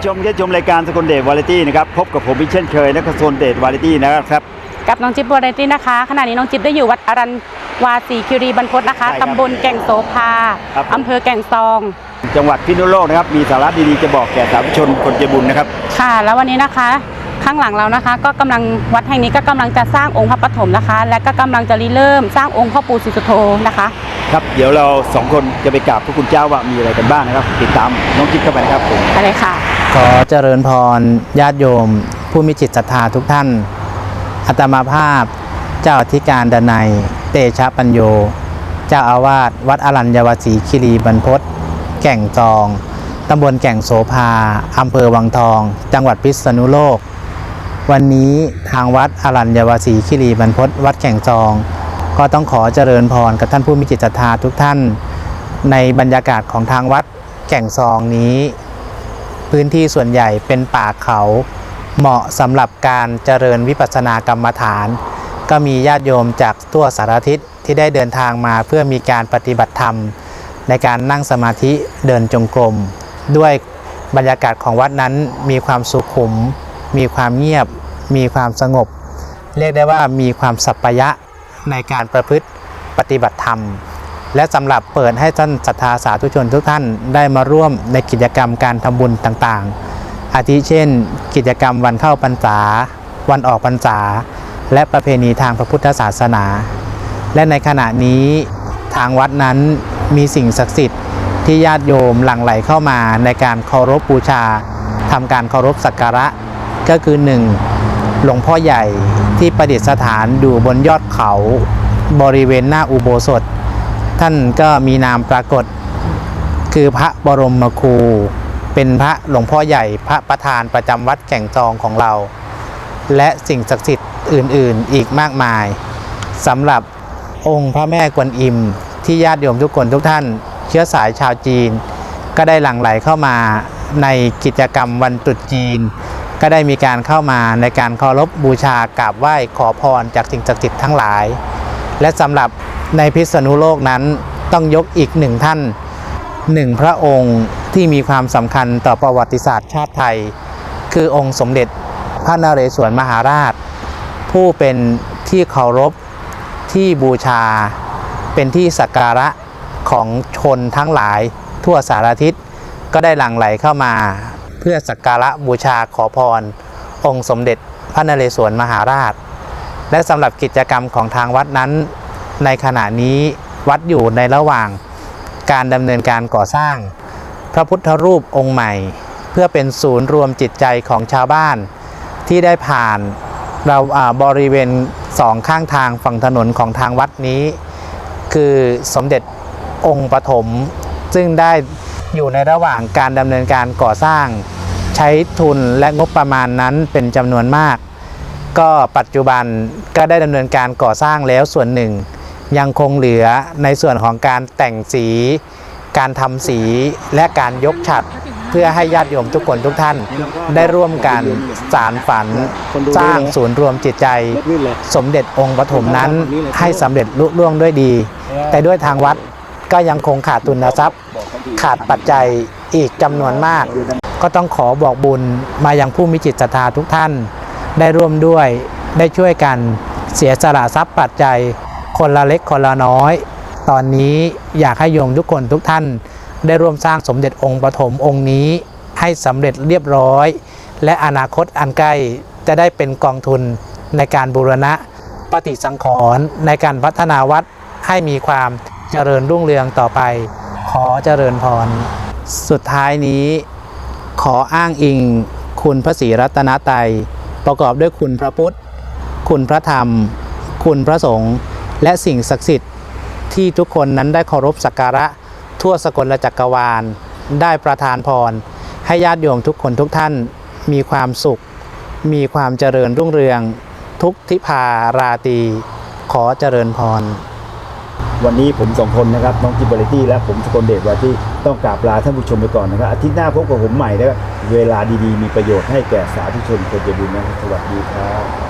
แค่ชมรายการสกลเดชวาไรตี้นะครับพบกับผมอีกเช่นเคยนะครับสกลเดชวาไรตี้นะครับกับน้องจิ๊บบัวไรตี้นะคะขณะนี้น้องจิ๊บได้อยู่วัดอรันวาสีคิรีบรรพตนะคะใช่ครับตำบลแก่งโสภาครับผมอำเภอแก่งซอง จังหวัดพิษณุโลกนะครับมีสาระดีๆจะบอกแก่สาธุชนคนใจบุญนะครับค่ะแล้ววันนี้นะคะข้างหลังเรานะคะ ก็กำลังวัดแห่งนี้ก็กำลังจะสร้างองค์พระปฐมนะคะ และก็กำลังจะริเริ่มสร้างองค์พ่อปู่ศรีสุโธนะคะ ครับเดี๋ยวเราสองคนจะไปกราบพระคุณเจ้าว่ามีอะไรกันบ้างนะครับ ติดตามน้องจิ๊บเข้าไปนะครับผมอะไรค่ะ ขอเจริญพรญาติโยม ผู้มีจิตศรัทธาทุกท่าน อัตมาภาพ เจ้าอธิการดนัย เตชะปัญโย เจ้าอาวาสวัดอรัญญวสีคิรีบรรพตแก่งจอง ตำบลแก่งโสภาอำเภอวังทอง จังหวัดพิษณุโลก วันนี้ทางวัดอรัญญวสีคิรีบรรพตวัดแก่งจอง ก็ต้องขอเจริญพรกับท่านผู้มีจิตศรัทธาทุกท่าน ในบรรยากาศของทางวัดแก่งซองนี้ พื้นที่ส่วนใหญ่เป็นป่าเขา เหมาะสำหรับการเจริญวิปัสสนากรรมฐาน ก็มีญาติโยมจากทั่วสารทิศที่ได้เดินทางมาเพื่อมีการปฏิบัติธรรม ในการนั่งสมาธิเดินจงกรม ด้วยบรรยากาศของวัดนั้นมีความสุขุม มีความเงียบ มีความสงบ เรียกได้ว่ามีความสัปปายะในการประพฤติปฏิบัติธรรม และสำหรับเปิดให้ท่านศรัทธาสาธุชนทุกท่านได้มาร่วมในกิจกรรมการทำบุญต่างๆ อาทิเช่น กิจกรรมวันเข้าพรรษา วันออกพรรษา และประเพณีทางพระพุทธศาสนา และในขณะนี้ทางวัดนั้นมีสิ่งศักดิ์สิทธิ์ที่ญาติโยมหลั่งไหลเข้ามาในการเคารพบูชาทำการเคารพสักการะ ก็คือ 1. หลวงพ่อใหญ่ที่ประดิษฐานอยู่บนยอดเขา บริเวณหน้าอุโบสถ ท่านก็มีนามปรากฏ คือพระบรมครู เป็นพระหลวงพ่อใหญ่พระประธานประจำวัดแก่งจองของเรา และสิ่งศักดิ์สิทธิ์อื่นๆ อีกมากมายสำหรับองค์พระแม่กวนอิม ที่ญาติโยมทุกคนทุกท่าน เชื้อสายชาวจีน ก็ได้หลั่งไหลเข้ามาในกิจกรรมวันตรุษจีน ก็ได้มีการเข้ามาในการเคารพบูชากราบไหว้ขอพรจากสิ่งศักดิ์สิทธิ์ทั้งหลาย และสำหรับ ในพิษณุโลกนั้นต้องยกอีกหนึ่งท่านหนึ่งพระองค์ที่มีความสำคัญต่อประวัติศาสตร์ชาติไทย คือองค์สมเด็จพระนเรศวรมหาราช ผู้เป็นที่เคารพที่บูชา เป็นที่สักการะของชนทั้งหลายทั่วสารทิศก็ได้หลั่งไหลเข้ามา เพื่อสักการะบูชาขอพร องค์สมเด็จพระนเรศวรมหาราช และสำหรับกิจกรรมของทางวัดนั้น ในขณะนี้วัดอยู่ในระหว่างการดำเนินการก่อสร้าง พระพุทธรูปองค์ใหม่ เพื่อเป็นศูนย์รวมจิตใจของชาวบ้าน ที่ได้ผ่านเราบริเวณสองข้างทางฝั่งถนนของทางวัดนี้ คือสมเด็จองค์ปฐมซึ่งได้อยู่ในระหว่างการดำเนินการก่อสร้าง ใช้ทุนและงบประมาณนั้นเป็นจำนวนมาก ก็ปัจจุบันก็ได้ดำเนินการก่อสร้างแล้วส่วนหนึ่ง ยังคงเหลือในส่วนของการแต่งสี การทำสีและการยกฉัดเพื่อให้ญาติโยมทุกคนทุกท่าน ได้ร่วมกันสารฝัน สร้างศูนย์รวมจิตใจ สมเด็จองค์ปฐมนั้นให้สำเร็จลุล่วงด้วยดี แต่ด้วยทางวัดก็ยังคงขาดทุนทรัพย์ ขาดปัจจัยอีกจำนวนมาก ก็ต้องขอบอกบุญมายังผู้มีจิตศรัทธาทุกท่าน ได้ร่วมด้วยได้ช่วยกันเสียสละทรัพย์ปัจจัย คนละเล็กคนละน้อย ตอนนี้อยากให้โยมทุกคนทุกท่าน ได้ร่วมสร้างสมเด็จองค์ปฐมองค์นี้ ให้สำเร็จเรียบร้อย และอนาคตอันใกล้จะได้เป็นกองทุนในการบูรณะปฏิสังขรณ์ในการพัฒนาวัดให้มีความเจริญรุ่งเรืองต่อไป ขอเจริญพร สุดท้ายนี้ ขออ้างอิง คุณพระศรีรัตนตรัยประกอบด้วยคุณพระพุทธ คุณพระธรรม คุณพระสงฆ์ และสิ่งศักดิ์สิทธิ์ที่ทุกคนนั้นได้เคารพสักการะ ทั่วสกลจักรวาล ได้ประทานพร ให้ญาติโยมทุกคนทุกท่านมีความสุข มีความเจริญรุ่งเรือง ทุกทิพาราตี ขอเจริญพร วันนี้ผมสองคนนะครับน้องจิ๊บบริตี้และผมสกลเดชวาที่ต้องกราบลาท่านผู้ชมไปก่อนนะครับอาทิตย์หน้าพบกับผมใหม่นะครับเวลาดีๆ มีประโยชน์ให้แก่สาธุชนคนใจบุญนะครับสวัสดีครับ